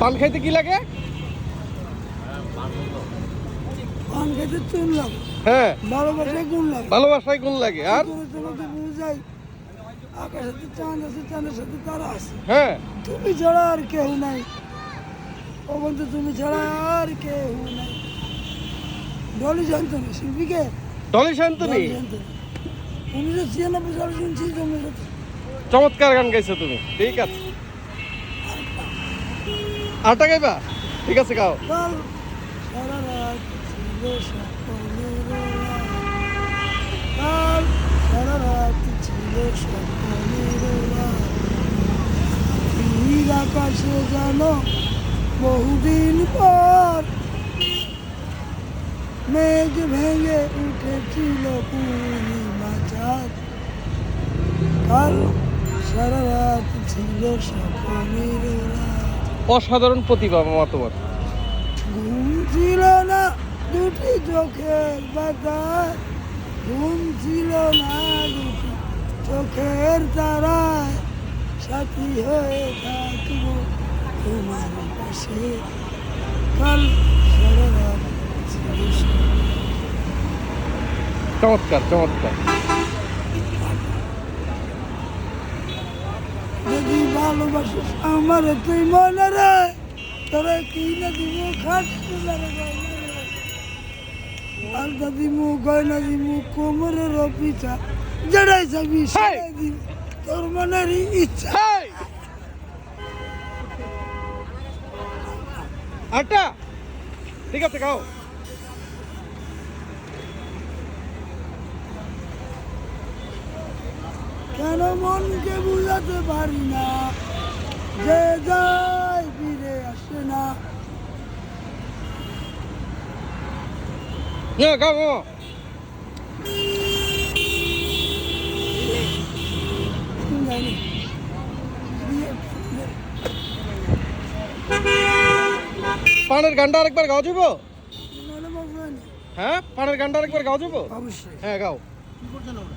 পান খাইতে কি লাগে? পান খেতে চুন লাগে। হ্যাঁ। ভালোবাসায় গুণ লাগে। ভালোবাসায় গুণ লাগে আর? বুঝাই আকাশের চাঁদ আছে চাঁদের সাথে তারা আছে। হ্যাঁ। তুমি ছাড়া আর কেউ নাই। ও বন্ধু তুমি ছাড়া আর কেউ নাই। ডলি শান্তনী শিল্পীকে? ডলি শান্তনি? ডলি শান্তনী। উনিশশো ছিয়ানব্বই সালে শুনছি তোমার সাথে চমৎকার গান গাইছো তুমি। ঠিক আছে আটটা গাইবা ঠিক আছে গাও কাল সারা রাত ছিল সকলের রাত। কাল সারা সকলের রাত। নীল আকাশে জানো বহুদিন পর মেঘ ভেঙে উঠেছিল পূর্ণিমা চাঁদ। কাল সারা রাত ছিল সকলের রাত অসাধারণ প্রতিভা মামা তোমার ঘুম ছিল না দুটি চোখের পাতায়। ঘুম ছিল না দুটি চোখের তারায়। সাথী হয়ে থাকব তোমার পাশে। কাল। চমৎকার চমৎকার। ভালোবাসিস আমার তুই মনে রে তোরে কি না দিব খাট আলতা দিমু গয়না দিমু কোমরের পিছা জড়াই যাবি সেটাই দিব তোর মনের ইচ্ছা! আটটা ঠিক আছে গাও কেন মনকে বুঝাতে পারি না? যে যায় ফিরে আসে না। হ্যাঁ মামা জানি পানের গানটা আরেকবার গাও যাব হ্যাঁ পানের গানটা আরেকবার গাও যাব অবশ্যই। হ্যাঁ গাও। কি করছেন ওরা?